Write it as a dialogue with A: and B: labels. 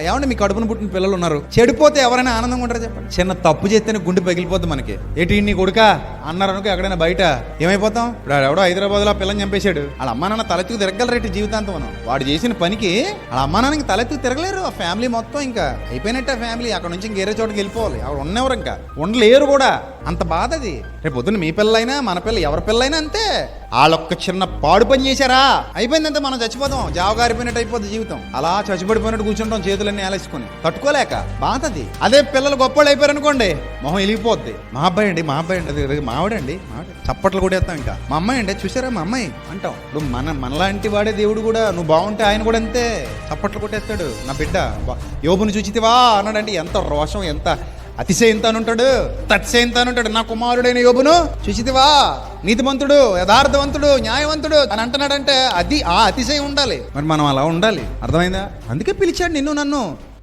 A: ఏమంటే మీ కడుపున పుట్టిన పిల్లలు ఉన్నారు? చెడిపోతే ఎవరైనా ఆనందంగా ఉంటారు చెప్పండి. చిన్న తప్పు చేస్తేనే గుండె పగిలిపోద్ది మనకి. ఏంటి నీ కొడుక? అన్నారు అనుకో ఎక్కడైనా బయట ఏమైపోతాం? ఇప్పుడు ఎవడో హైదరాబాద్లో పిల్లని చంపేశాడు. వాళ్ళ అమ్మా నాన్న తలెత్తుకు తిరగలరేటి జీవితాంతం మనం. వాడు చేసిన పనికి వాళ్ళ అమ్మా నాన్నకి తలెత్తుకు తిరగలేరు. ఆ ఫ్యామిలీ మొత్తం ఇంకా అయిపోయినట్టే ఫ్యామిలీ. అక్కడ నుంచి ఇంకేరే చోటకి వెళ్ళిపోవాలి. అక్కడ ఉన్నెవరు ఇంకా. ఉండలేరు కూడా. అంత బాధ అది. రేపు పొద్దున్న మీ పిల్లలైనా మన పిల్ల ఎవరి పిల్లైనా అంతే. వాళ్ళొక్క చిన్న పాడు పని చేశారా? అయిపోయిందంటే మనం చచ్చిపోతాం. జావగారిపోయినట్టు అయిపోద్ది జీవితం. అలా చచ్చిపడిపోయినట్టు కూర్చుంటాం చేతులన్నీ ఆలేసుకొని. తట్టుకోలేక. బాధది అదే. పిల్లలు గొప్పలు అయిపోయారు అనుకోండి మొహం వెలిగిపోద్ది మా అబ్బాయి అండి మా అబ్బాయి అండి. మా మావిడండి చప్పట్లు కూడా వేస్తాం ఇంకా. మా అమ్మాయి అండి చూసారా మా అమ్మాయి? అంటాం. ఇప్పుడు మన మనలాంటి వాడే దేవుడు కూడా నువ్వు బాగుంటే ఆయన కూడా అంతే. చప్పట్లు కొట్టేస్తాడు. నా బిడ్డ యోబుని చూచితివా? అన్నాడండి. ఎంత రోషం ఎంత అతిశయంతో ఉంటాడు తత్శయంతో ఉంటాడు నా కుమారుడైన యోబును చూసితివా నీతిమంతుడు యథార్థవంతుడు న్యాయవంతుడు. అని అంటున్నాడంటే అది ఆ అతిశయం ఉండాలి. మరి మనం అలా ఉండాలి. అర్థమైందా? అందుకే పిలిచాడు నిన్ను నన్ను.